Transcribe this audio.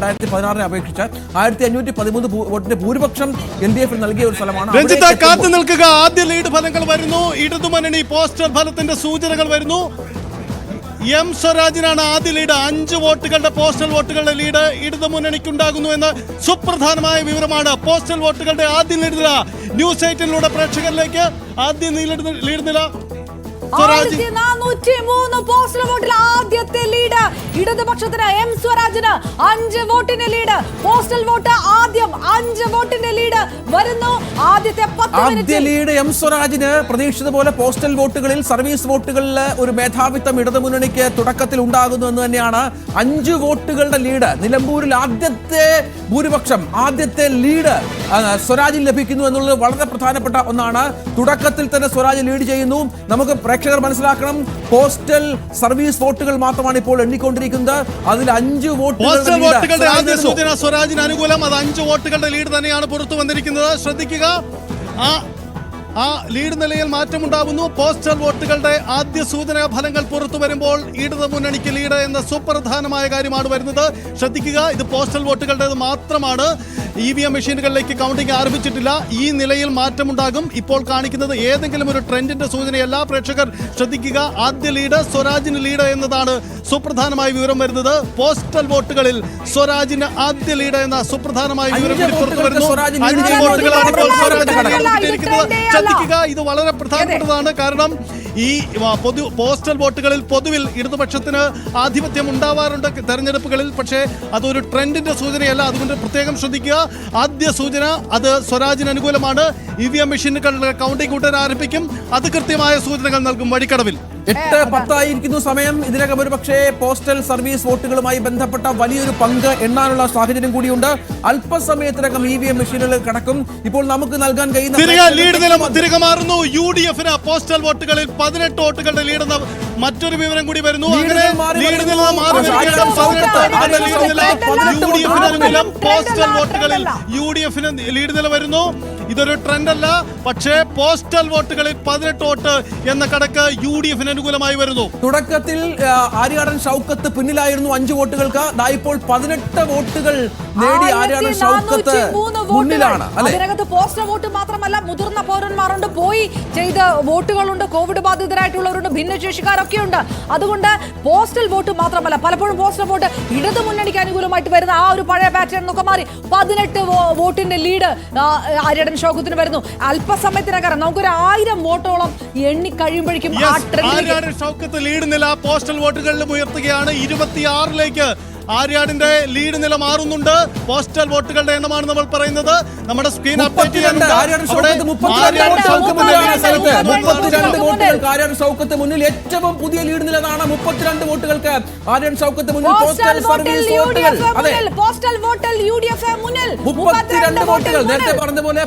രണ്ടായിരത്തി പതിനാറിനെ അപേക്ഷിച്ച് ആയിരത്തി അഞ്ഞൂറ്റി പതിമൂന്ന് വോട്ടിന്റെ ഭൂരിപക്ഷം എൽ ഡി എഫിന് നൽകിയ ഒരു സ്ഥലമാണ്. രഞ്ജിത്ത് കാത്തു നിൽക്കുക. ആദ്യ ലീഡ് ഫലങ്ങൾ വരുന്നു. ഇടതുമുന്നണി പോസ്റ്റർ ഫലത്തിന്റെ സൂചനകൾ വരുന്നു. എം സ്വരാജിനാണ് ആദ്യ ലീഡ്. അഞ്ച് വോട്ടുകളുടെ പോസ്റ്റൽ വോട്ടുകളുടെ ലീഡ് ഇടതു മുന്നണിക്കുണ്ടാകുന്നു എന്ന് സുപ്രധാനമായ വിവരമാണ്. പോസ്റ്റൽ വോട്ടുകളുടെ ആദ്യ ലീഡ് നില ന്യൂസ് എയ്റ്റിലൂടെ പ്രേക്ഷകരിലേക്ക്. ആദ്യ ലീഡ് നില സ്വരാജ് നാനൂറ്റി മൂന്ന് പോസ്റ്റൽ വോട്ടിൽ ആദ്യത്തെ ലീഡ് ഇടതുപക്ഷത്തിന് എം സ്വരാജിന് അഞ്ച് വോട്ടിന് ലീഡ്. പോസ്റ്റൽ വോട്ട് അഞ്ച് വോട്ടിന്റെ ലീഡ് വരുന്നു. ആദ്യത്തെ ആദ്യ ലീഡ് എം സ്വരാജിന് പ്രതീക്ഷിച്ചത് പോലെ പോസ്റ്റൽ വോട്ടുകളിൽ സർവീസ് വോട്ടുകളിൽ ഒരു മേധാവിത്വം ഇടതുമുന്നണിക്ക് തുടക്കത്തിൽ ഉണ്ടാകുന്നു എന്ന് തന്നെയാണ് അഞ്ച് വോട്ടുകളുടെ ലീഡ് നിലമ്പൂരിൽ ആദ്യത്തെ ഭൂരിപക്ഷം ആദ്യത്തെ ലീഡ് സ്വരാജിൽ ലഭിക്കുന്നു എന്നുള്ളത് വളരെ പ്രധാനപ്പെട്ട ഒന്നാണ്. തുടക്കത്തിൽ തന്നെ സ്വരാജ് ലീഡ് ചെയ്യുന്നു. നമുക്ക് പ്രേക്ഷകർ മനസ്സിലാക്കണം പോസ്റ്റൽ സർവീസ് വോട്ടുകൾ മാത്രമാണ് ഇപ്പോൾ എണ്ണിക്കൊണ്ടിരിക്കുന്നത്. അതിൽ അഞ്ച് വോട്ടുകൾ സ്വരാജിന് അനുകൂലം. അത് അഞ്ച് വോട്ടുകളുടെ ലീഡ് തന്നെയാണ് പുറത്തു വന്നിരിക്കുന്നത്. ശ്രദ്ധിക്കുക. ആ ആ ലീഡ് നിലയിൽ മാറ്റമുണ്ടാകുന്നു. പോസ്റ്റൽ വോട്ടുകളുടെ ആദ്യ സൂചനാ ഫലങ്ങൾ പുറത്തു വരുമ്പോൾ ഇടത് മുന്നണിക്ക് ലീഡ് എന്ന സുപ്രധാനമായ കാര്യമാണ് വരുന്നത്. ശ്രദ്ധിക്കുക ഇത് പോസ്റ്റൽ വോട്ടുകളുടേത് മാത്രമാണ്. ഇ വി എം മെഷീനുകളിലേക്ക് കൗണ്ടിംഗ് ആരംഭിച്ചിട്ടില്ല. ഈ നിലയിൽ മാറ്റമുണ്ടാകും. ഇപ്പോൾ കാണിക്കുന്നത് ഏതെങ്കിലും ഒരു ട്രെൻഡിന്റെ സൂചനയല്ല. പ്രേക്ഷകർ ശ്രദ്ധിക്കുക ആദ്യ ലീഡ് സ്വരാജിന് ലീഡ് എന്നതാണ് സുപ്രധാനമായ വിവരം വരുന്നത്. പോസ്റ്റൽ വോട്ടുകളിൽ സ്വരാജിന് ആദ്യ ലീഡ് എന്ന സുപ്രധാനമായ വിവരം പുറത്തു വരുന്നു. അഞ്ച് വോട്ടുകളാണ് ഇപ്പോൾ. സ്വരാജിന് അല്ല. ശ്രദ്ധിക്കുക. ഇത് വളരെ പ്രധാനപ്പെട്ടതാണ്. കാരണം ഈ പൊതു പോസ്റ്റൽ വോട്ടുകളിൽ പൊതുവിൽ ഇടതുപക്ഷത്തിന് ആധിപത്യം ഉണ്ടാവാറുണ്ട് തെരഞ്ഞെടുപ്പുകളിൽ. പക്ഷേ അതൊരു ട്രെൻഡിന്റെ സൂചനയല്ല. അതുകൊണ്ട് പ്രത്യേകം ശ്രദ്ധിക്കുക. ആദ്യ സൂചന അത് സ്വരാജിന് അനുകൂലമാണ്. ഇ വി എം മെഷീനുകളുടെ കൗണ്ടിംഗ് കൂട്ടാൻ ആരംഭിക്കും. അത് കൃത്യമായ സൂചനകൾ നൽകും വഴിക്കടവിൽ. എട്ട് പത്തായിരിക്കുന്നു സമയം. ഇതിനകം ഒരു പക്ഷേ പോസ്റ്റൽ സർവീസ് വോട്ടുകളുമായി ബന്ധപ്പെട്ട വലിയൊരു പങ്ക് എണ്ണാനുള്ള സാഹചര്യം കൂടിയുണ്ട്. അല്പസമയത്തിനകം ഇ വി എം മെഷീനുകൾ കടക്കും. ഇപ്പോൾ നമുക്ക് നൽകാൻ കഴിയുന്ന ലീഡ് നില തിരികെ മാറുന്നു. യു ഡി എഫിന് പോസ്റ്റൽ വോട്ടുകളിൽ പതിനെട്ട് വോട്ടുകളുടെ ലീഡ് മറ്റൊരു വിവരം കൂടി വരുന്നു. അങ്ങനെ ലീഡ് നില. മാറി യു ഡി എഫിന് അനുകൂലം പോസ്റ്റൽ വോട്ടുകളിൽ. യു ഡി എഫിന് ലീഡ് നില വരുന്നു. ഇതൊരു ട്രെൻഡ് അല്ല പക്ഷേ പോസ്റ്റൽ വോട്ടുകളിൽ പതിനെട്ട് വോട്ട് എന്ന കണക്ക് യു ഡി എഫിന് അനുകൂലമായി വരുന്നു. തുടക്കത്തിൽ ആര്യാടൻ ഷൗക്കത്ത് പിന്നിലായിരുന്നു അഞ്ച് വോട്ടുകൾക്ക്. ഇപ്പോൾ പതിനെട്ട് വോട്ടുകൾ നേടി ആര്യാടൻ ഷൗക്കത്ത് 1403 വോട്ടുകൾ. മുന്നിലാണ് അതിനകത്ത് പോസ്റ്റൽ വോട്ട് മാത്രമല്ല മുതിർന്ന പൗരന്മാരുണ്ട്. പോയി ചെയ്ത വോട്ടുകളുണ്ട്. കോവിഡ് ബാധിതരായിട്ടുള്ളവരുണ്ട്. ഭിന്നശേഷിക്കാരൊക്കെ ഉണ്ട് അതുകൊണ്ട് പോസ്റ്റൽ വോട്ട് മാത്രമല്ല പലപ്പോഴും പോസ്റ്റൽ വോട്ട് ഇടതു മുന്നണിക്ക് അനുകൂലമായിട്ട് വരുന്ന ആ ഒരു പഴയ പാറ്റേൺ എന്നൊക്കെ മാറി. പതിനെട്ട് വോട്ടിന്റെ ലീഡ് ആര്യടൻ ഷോക്കത്തിന് വരുന്നു. അല്പസമയത്തിനകം നമുക്കൊരു ആയിരം വോട്ടോളം എണ്ണി കഴിയുമ്പോഴേക്കും ആ ട്രെൻഡിലേക്ക് ഷൗക്കത്ത് ലീഡ് നില. പോസ്റ്റൽ വോട്ടുകളിലും ഉയർത്തുകയാണ്. ഇരുപത്തിയാറിലേക്ക് ആര്യാടിന്റെ ലീഡ് നില മാറുന്നുണ്ട്. പോസ്റ്റൽ വോട്ടുകളുടെ എണ്ണമാണ് നമ്മൾ പറയുന്നത്. നമ്മുടെ സ്ക്രീൻ അപ്ഡേറ്റ് ചെയ്യാനുണ്ട് മുപ്പത്തിരണ്ട് മുന്നിൽ. ഏറ്റവും പുതിയ ലീഡ് നിലതാണ് മുപ്പത്തിരണ്ട് വോട്ടുകൾക്ക്. ആര്യൻ ഷൗക്കത്ത് മുന്നിൽ പോസ്റ്റൽ സർവീസ് വോട്ടുകൾ. അതെ. മുന്നിൽ പോസ്റ്റൽ വോട്ടിൽ യു ഡി എഫ് മുന്നിൽ. മുപ്പത്തിരണ്ട് വോട്ടുകൾ. നേരത്തെ പറഞ്ഞ പോലെ